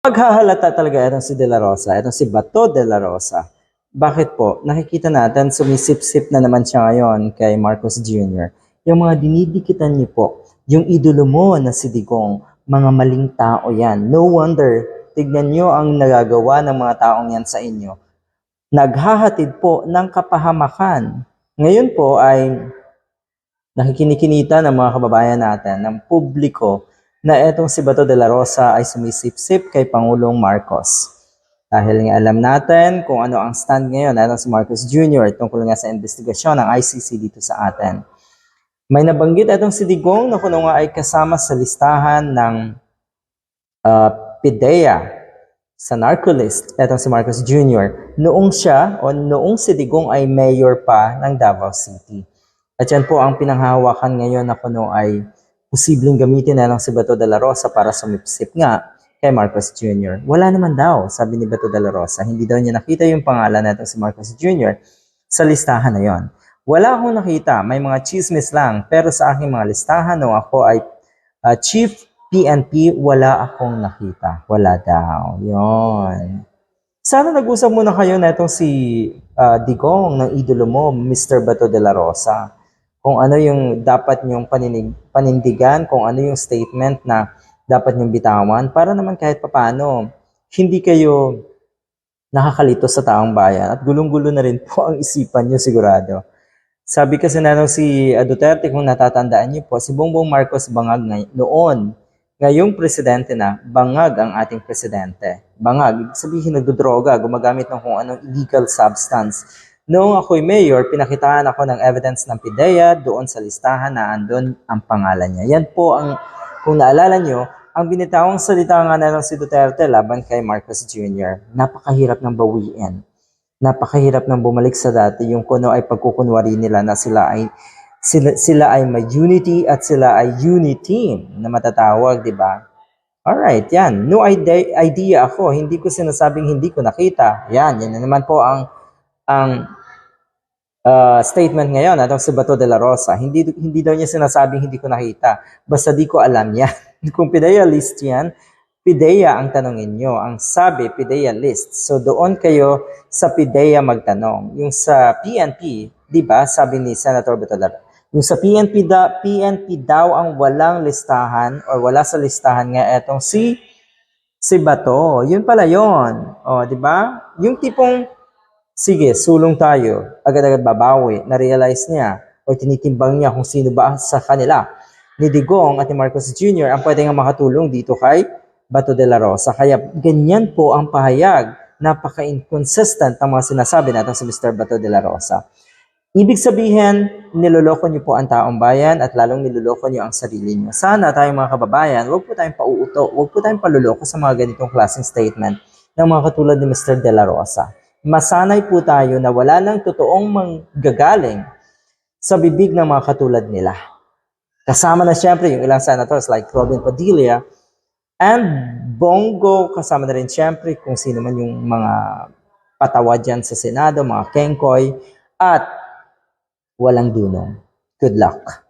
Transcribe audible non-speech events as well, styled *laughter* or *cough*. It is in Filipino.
Maghahalata talaga itong si De La Rosa, itong si Bato De La Rosa. Bakit po? Nakikita natin, sumisip-sip na naman siya ngayon kay Marcos Jr. Yung mga dinidikitan niyo po, yung idolo mo na si Digong, mga maling tao yan. No wonder, tignan niyo ang nagagawa ng mga taong yan sa inyo. Naghahatid po ng kapahamakan. Ngayon po ay nakikinikinita ng mga kababayan natin, ng publiko, na etong si Bato de la Rosa ay sumisip-sip kay Pangulong Marcos. Dahil nga alam natin kung ano ang stand ngayon ng si Marcos Jr. tungkol nga sa investigasyon ng ICC dito sa atin. May nabanggit itong si Digong na kuno nga ay kasama sa listahan ng uh, PIDEA sa narcolist, etong si Marcos Jr. Noong siya o noong si Digong ay mayor pa ng Davao City. At yan po ang pinanghahawakan ngayon na kuno ay posibleng gamitin na lang si Bato de la Rosa para sumipsip nga kay Marcos Jr. Wala naman daw, sabi ni Bato de la Rosa. Hindi daw niya nakita yung pangalan na si Marcos Jr. sa listahan na yon. Wala akong nakita, may mga chismis lang, pero sa aking mga listahan nung ako ay uh, Chief PNP, wala akong nakita. Wala daw. Yon. Sana nag-usap muna kayo na itong si uh, Digong ng idolo mo, Mr. Bato de la Rosa kung ano yung dapat nyong paninig, panindigan, kung ano yung statement na dapat nyong bitawan, para naman kahit papano, hindi kayo nakakalito sa taong bayan at gulong-gulo na rin po *laughs* ang isipan nyo sigurado. Sabi kasi na nung si uh, Duterte, kung natatandaan niyo po, si Bongbong Marcos bangag ngay- noon. Ngayong presidente na, bangag ang ating presidente. Bangag, sabihin nagdodroga, gumagamit ng kung anong illegal substance. Noong ako'y mayor, pinakitaan ako ng evidence ng PIDEA doon sa listahan na andun ang pangalan niya. Yan po ang, kung naalala nyo, ang binitawang salita nga na ng si Duterte laban kay Marcos Jr. Napakahirap ng bawiin. Napakahirap ng bumalik sa dati yung kuno ay pagkukunwari nila na sila ay sila, sila ay may unity at sila ay unity na matatawag, di ba? Alright, yan. No idea, idea ako. Hindi ko sinasabing hindi ko nakita. Yan, yan na naman po ang ang uh, statement ngayon atong si Bato de la Rosa. Hindi, hindi daw niya sinasabing hindi ko nakita. Basta di ko alam *laughs* yan. Kung PIDEA list yan, PIDEA ang tanongin nyo. Ang sabi, PIDEA list. So doon kayo sa PIDEA magtanong. Yung sa PNP, di ba, sabi ni Senator Bato de la yung sa PNP, da, PNP daw ang walang listahan or wala sa listahan nga etong si si Bato. Yun pala yon. O, di ba? Yung tipong sige, sulong tayo, agad-agad babawi, na-realize niya o tinitimbang niya kung sino ba sa kanila ni Digong at ni Marcos Jr. ang pwede nga makatulong dito kay Bato de la Rosa. Kaya ganyan po ang pahayag. Napaka-inconsistent ang mga sinasabi natin sa Mr. Bato de la Rosa. Ibig sabihin, niloloko niyo po ang taong bayan at lalong niloloko niyo ang sarili niyo. Sana tayong mga kababayan, huwag po tayong pauuto, huwag po tayong paluloko sa mga ganitong klaseng statement ng mga katulad ni Mr. De La Rosa masanay po tayo na wala nang totoong manggagaling sa bibig ng mga katulad nila. Kasama na siyempre yung ilang senators like Robin Padilla and Bongo, kasama na rin siyempre kung sino man yung mga patawad dyan sa Senado, mga kengkoy, at walang dunong. Good luck.